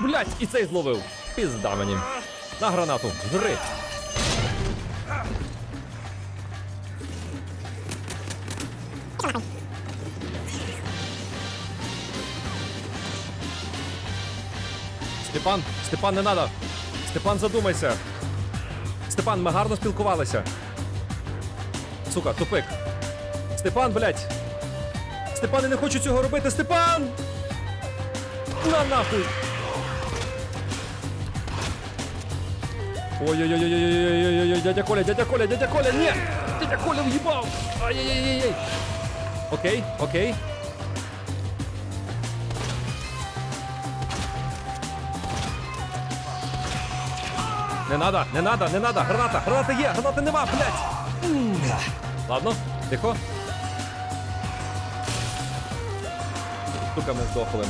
Блять, і цей зловив. Пізда мені. На гранату. Жри. Степан, Степан, не надо. Степан, задумайся. Степан, ми гарно спілкувалися. Сука, тупик. Степан, блядь. Степан, я не хочу цього робити. Степан! На нахуй! Ой-ой-ой-ой-ой-ой-ой-ой, дядя Коля, дядя Коля, дядя Коля, ні! Дядя Коля в'їбав! Ай-яй-яй-яй! Окей, окей. Не надо, не надо, не надо, граната, граната є, гранати нема, блядь! Ладно, тихо. Сука, ми здохли.